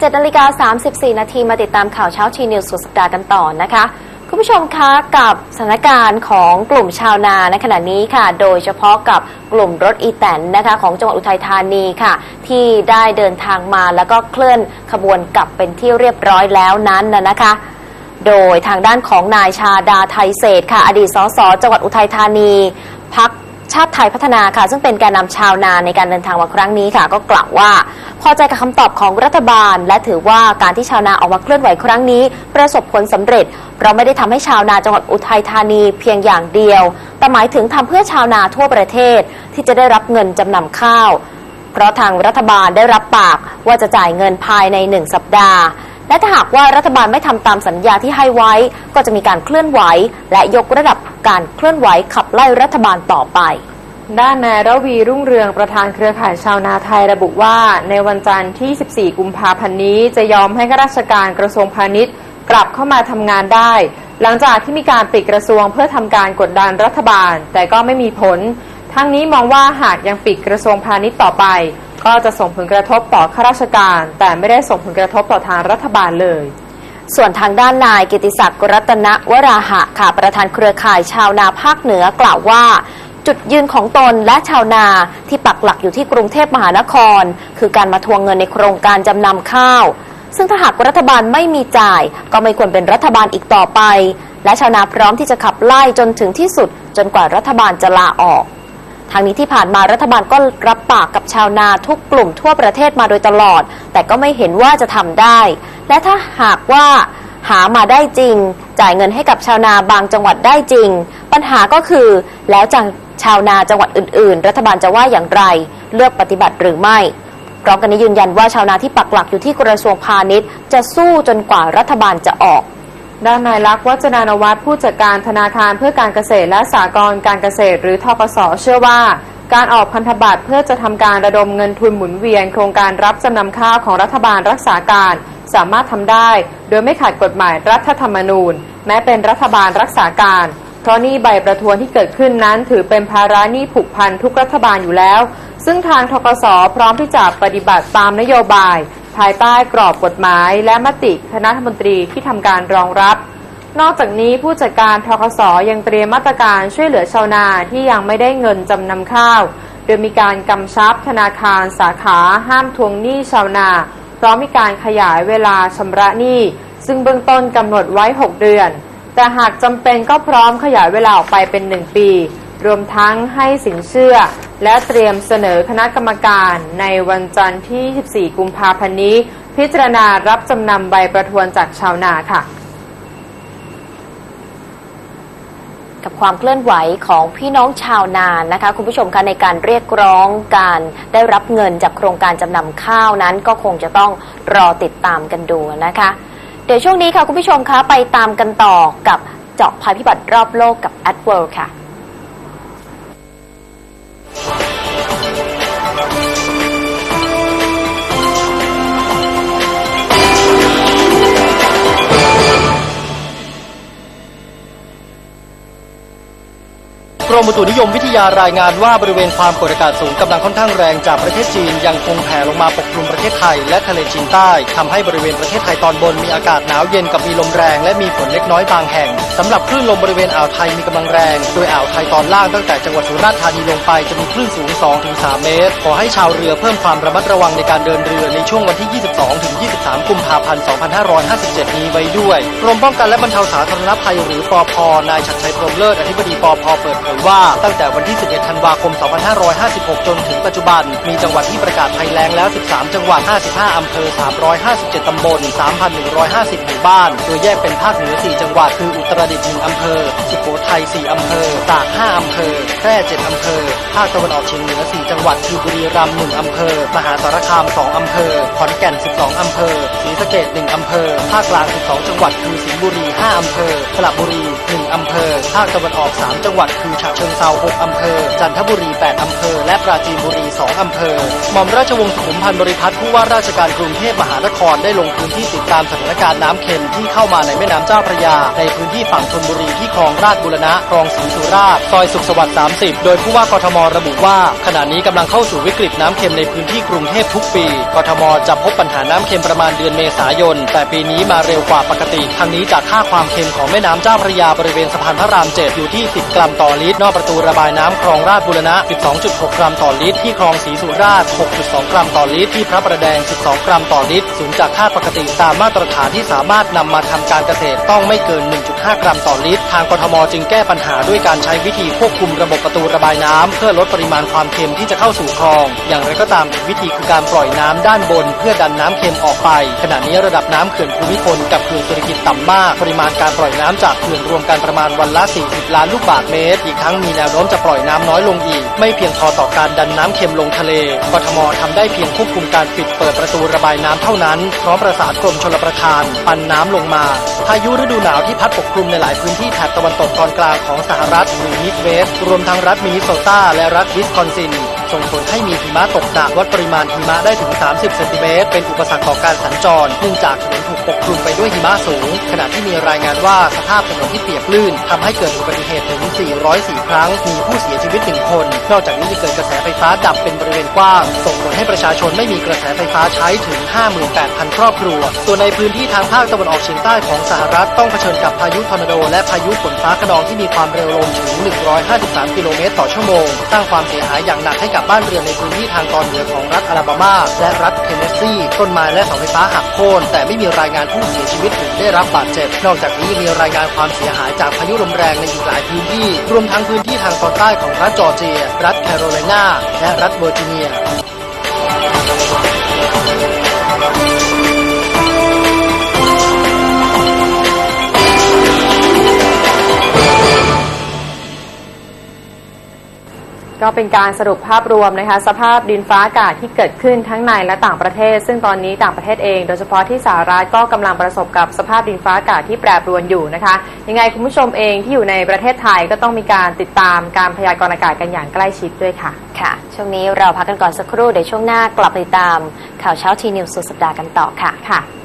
7นาฬิกา34 นาทีมาติดตามข่าวเช้าทีนิวสุดสัปดาห์กันต่อนะคะ คุณผู้ชมคะกับสถานการณ์ของกลุ่มชาวนาในขณะนี้ค่ะ โดยเฉพาะกับกลุ่มรถอีแตนนะคะของจังหวัดอุทัยธานีค่ะ ที่ได้เดินทางมาแล้วก็เคลื่อนขบวนกลับเป็นที่เรียบร้อยแล้วนั้นนะนะคะโดยทางด้านของนายชาดาไทยเศษค่ะ อดีตสสจังหวัดอุทัยธานีพัก ชาติไทยพัฒนาค่ะ ซึ่งเป็นแกนนำชาวนาในการเดินทางมาครั้งนี้ค่ะ ก็กล่าวว่า พอใจกับคำตอบของรัฐบาล และถือว่าการที่ชาวนาออกมาเคลื่อนไหวครั้งนี้ ประสบผลสำเร็จ เพราะไม่ได้ทำให้ชาวนาจังหวัดอุทัยธานีเพียงอย่างเดียว แต่หมายถึงทำเพื่อชาวนาทั่วประเทศ ที่จะได้รับเงินจำนำข้าว เพราะทางรัฐบาลได้รับปากว่าจะจ่ายเงินภายในหนึ่งสัปดาห์ และถ้าหากว่ารัฐบาลไม่ทำตามสัญญาที่ให้ไว้ ก็จะมีการเคลื่อนไหว และยกระดับการเคลื่อนไหวขับไล่รัฐบาลต่อไป ด้านนายระวีรุ่งเรืองประธานเครือข่ายชาวนาไทยระบุว่า ในวันจันทร์ที่ 14 กุมภาพันธ์นี้จะยอมให้ข้าราชการกระทรวงพาณิชย์ กลับเข้ามาทำงานได้ หลังจากที่มีการปิดกระทรวงเพื่อทำการกดดันรัฐบาล แต่ก็ไม่มีผล ทั้งนี้มองว่าหากยังปิดกระทรวงพาณิชย์ต่อไป ก็จะส่งผลกระทบต่อข้าราชการ แต่ไม่ได้ส่งผลกระทบต่อทางรัฐบาลเลย ส่วนทางด้านนายกิติศักดิ์รัตนวราหะค่ะประธานเครือข่ายชาวนาภาคเหนือกล่าวว่า จุดยืนของตนและชาวนาที่ปักหลักอยู่ที่กรุงเทพมหานคร คือการมาทวงเงินในโครงการจำนำข้าว ซึ่งถ้าหากรัฐบาลไม่มีจ่าย ก็ไม่ควรเป็นรัฐบาลอีกต่อไป และชาวนาพร้อมที่จะขับไล่จนถึงที่สุด จนกว่ารัฐบาลจะลาออก ทางนี้ที่ผ่านมารัฐบาลก็รับปากกับชาวนาทุกกลุ่มทั่วประเทศมาโดยตลอด แต่ก็ไม่เห็นว่าจะทำได้ และถ้าหากว่าหามาได้จริง จ่ายเงินให้กับชาวนาบางจังหวัดได้จริง ปัญหาก็คือแล้วจังชาวนาจังหวัดอื่น ๆ รัฐบาลจะว่าอย่างไร เลือกปฏิบัติหรือไม่พร้อมกันนี้ยืนยันว่าชาวนาที่ปักหลักอยู่ที่กระทรวงพาณิชย์ จะสู้จนกว่ารัฐบาลจะออก ด้านนายลักษณ์วัจนานวัฒน์ผู้จัดการธนาคารเพื่อการเกษตรและสหกรณ์การเกษตร หรือทกสเชื่อว่า การออกพันธบัตรเพื่อจะทำการระดมเงินทุนหมุนเวียน โครงการรับจำนำข้าวของรัฐบาลรักษาการ สามารถทำได้ โดยไม่ขัดกฎหมายรัฐธรรมนูญ แม้เป็นรัฐบาลรักษาการ เพราะนี้ใบประทวนที่เกิดขึ้นนั้น ถือเป็นภาระหนี้ผูกพันทุกรัฐบาลอยู่แล้ว ซึ่งทางทกสพร้อมที่จะปฏิบัติตามนโยบาย ภายใต้กรอบกฎหมายและมติคณะรัฐมนตรีที่ทำการรองรับ นอกจากนี้ผู้จัดการทกสยังเตรียมมาตรการช่วยเหลือชาวนาที่ยังไม่ได้เงินจำนำข้าว โดยมีการกำชับธนาคารสาขาห้ามทวงหนี้ชาวนาพร้อมมีการขยายเวลาชำระหนี้ ซึ่งเบื้องต้นกำหนดไว้ 6 เดือน แต่หากจำเป็นก็พร้อมขยายเวลาออกไปเป็น 1 ปี รวมทั้งให้สินเชื่อ และเตรียมเสนอคณะกรรมการในวันจันทร์ที่24กุมภาพันธ์นี้ พิจารณารับจำนำใบประทวนจากชาวนาค่ะ กับความเคลื่อนไหวของพี่น้องชาวนานะคะ คุณผู้ชมคะในการเรียกร้องการได้รับเงินจากโครงการจำนำข้าวนั้น ก็คงจะต้องรอติดตามกันดูนะคะ เดี๋ยวช่วงนี้ค่ะคุณผู้ชมคะไปตามกันต่อกับเจาะภัยพิบัติรอบโลกกับ a d w o r l d ค่ะ รมอุตุนิยมวิทยารายงานว่าบริเวณความกดอากาศสูงกำลังค่อนข้างแรงจากประเทศจีนยังคงแผ่ลงมาปกคลุมประเทศไทยและทะเลจีนใต้ทำให้บริเวณประเทศไทยตอนบนมีอากาศหนาวเย็นกับมีลมแรงและมีฝนเล็กน้อยบางแห่งสำหรับคลื่นลมบริเวณอ่าวไทยมีกำลังแรง โดยอ่าวไทยตอนล่างตั้งแต่จังหวัดสุราษฎร์ธานีลงไปจะมีคลื่นสูง 2-3 เมตร ขอให้ชาวเรือเพิ่มความระมัดระวังในการเดินเรือในช่วงวันที่ 22-23 กุมภาพันธ์ 2557 นี้ไว้ด้วยกรมป้องกันและบรรเทาสาธารณภัยหรือปอพนายชัดชัยพรหมเลิศอธิบดีปอพเปิดเผยว่าตั้งแต่วันที่ 11 ธันวาคม 2556 จนถึงปัจจุบัน มีจังหวัดที่ประกาศภัยแล้งแล้ว 13 จังหวัด 55 อำเภอ 357 ตำบล 3,150 หมู่บ้าน โดยแยกเป็นภาคเหนือ 4 จังหวัด คืออุตรดิตถ์ 1 อำเภอ สุโขทัย 4 อำเภอ ตาก 5 อำเภอ แพร่ 7 อำเภอ ภาคตะวันออกเฉียงเหนือ 4 จังหวัด คือบุรีรัมย์ 1 อำเภอ มหาสารคาม 2 อำเภอ ขอนแก่น 12 อำเภอ ศรีสะเกษ 1 อำเภอ ภาคกลาง 12 จังหวัด คือสิงห์บุรี 5 อำเภอ สระบุรี 1 อำเภอ ภาคตะวันออก 3 จังหวัด คือฉะเชิงเซา6อำเภอ จันทบุรี 8 อำเภอ และปราจีนบุรี 2 อำเภอ หม่อมราชวงศ์สุขุมพันธ์บริพัตรผู้ว่าราชการกรุงเทพมหานครได้ลงพื้นที่ติดตามสถานการณ์น้ำเค็มที่เข้ามาในแม่น้ำเจ้าพระยา ในพื้นที่ฝั่งธนบุรีที่คลองราชบุรณะคลองศรีสุราษฎร์ซอยสุขสวัสดิ์ 30 โดยผู้ว่ากทมระบุว่า ขณะนี้กำลังเข้าสู่วิกฤตน้ำเค็มในพื้นที่กรุงเทพทุกปี กทมจะพบปัญหาน้ำเค็มประมาณเดือนเมษายน แต่ปีนี้มาเร็วกว่าปกติทั้งนี้จากค่าความเค็มของแม่น้ำเจ้าพระยาบริเวณสะพานพระราม 7 อยู่ที่ 10 กรัมต่อลิตรอกประตูระบายน้ำคลองราชบุรณะ 12.6 กรัมต่อลิตร ที่คลองศรีสุราษฎร์6.2 กรัมต่อลิตร ที่พระประแดง 12 กรัมต่อลิตร สูงจากค่าปกติตามมาตรฐานที่สามารถนำมาทำการเกษตรต้องไม่เกิน 1 5 กรัมต่อลิตร ทางกทมจึงแก้ปัญหาด้วยการใช้วิธีควบคุมระบบประตูระบายน้ำเพื่อลดปริมาณความเค็มที่จะเข้าสู่คลอง อย่างไรก็ตามอีกวิธีคือการปล่อยน้ำด้านบน เพื่อดันน้ำเค็มออกไป ขณะนี้ระดับน้ำเขื่อนภูมิพลกับเขื่อนเศรษฐกิจต่ำมาก ปริมาณการปล่อยน้ำจากเขื่อนรวมกันประมาณวันละ 40 ล้านลูกบาศก์เมตร อีกทั้งมีแนวโน้มจะปล่อยน้ำน้อยลงอีก ไม่เพียงพอต่อการดันน้ำเค็มลงทะเล กทมทำได้เพียงควบคุมการปิดเปิดประตูระบายน้ำเท่านั้น พร้อมประสานกรมชลประทาน ปันน้ำลงมา พายุฤดูหนาวที่พัดปกคลุมในหลายพื้นที่แถบตะวันตกตอนกลางของสหรัฐหรือมิดเวสต์รวมทั้งรัฐมินนิโซตาและรัฐวิสคอนซินส่งผลให้มีหิมะตกหนักวัดปริมาณหิมะได้ถึง 30 เซนติเมตร เป็นอุปสรรคต่อการสัญจรเนื่องจากถนนถูกปกคลุมไปด้วยหิมะสูง ขณะที่มีรายงานว่าสภาพถนนที่เปียกลื่นทำให้เกิดอุบัติเหตุถึง 404 ครั้ง มีผู้เสียชีวิต1คน นอกจากนี้ยังเกิดกระแสไฟฟ้าดับเป็นบริเวณกว้าง ส่งผลให้ประชาชนไม่มีกระแสไฟฟ้าใช้ถึง 58,000 ครอบครัว ส่วนในพื้นที่ทางภาคตะวันออกเฉียงใต้ของสหรัฐต้องเผชิญกับพายุุทอร์นาโดและพายุฝนฟ้าขนองที่มีความเร็วลมถึง 153 กิโลเมตรต่อชั่วโมง สร้างความเสียหายอย่างหนักให้กับบ้านเรือนในพื้นที่ทางตอนเหนือของรัฐอลาบามาและรัฐเทนเนสซีต้นไม้และเสาไฟฟ้าหักโค่นแต่ไม่มีรายงานผู้เสียชีวิตหรือได้รับบาดเจ็บ นอกจากนี้ยังมีรายงานความเสียหายจากพายุลมแรงในอีกหลายพื้นที่ รวมทั้งพื้นที่ทางตอนใต้ของรัฐจอร์เจีย รัฐแคโรไลนาและรัฐเวอร์จิเนีย ก็เป็นการสรุปภาพรวมนะคะสภาพดินฟ้าอากาศที่เกิดขึ้นทั้งในและต่างประเทศ ซึ่งตอนนี้ต่างประเทศเอง โดยเฉพาะที่สหรัฐก็กำลังประสบกับสภาพดินฟ้าอากาศที่แปรปรวนอยู่นะคะยังไงคุณผู้ชมเองที่อยู่ในประเทศไทยก็ต้องมีการติดตามการพยากรณ์อากาศกันอย่างใกล้ชิดด้วยค่ะค่ะ ช่วงนี้เราพักกันก่อนสักครู่เดี๋ยวช่วงหน้ากลับไปติดตามข่าวเช้าทีนิวสุดสัปดาห์กันต่อค่ะค่ะ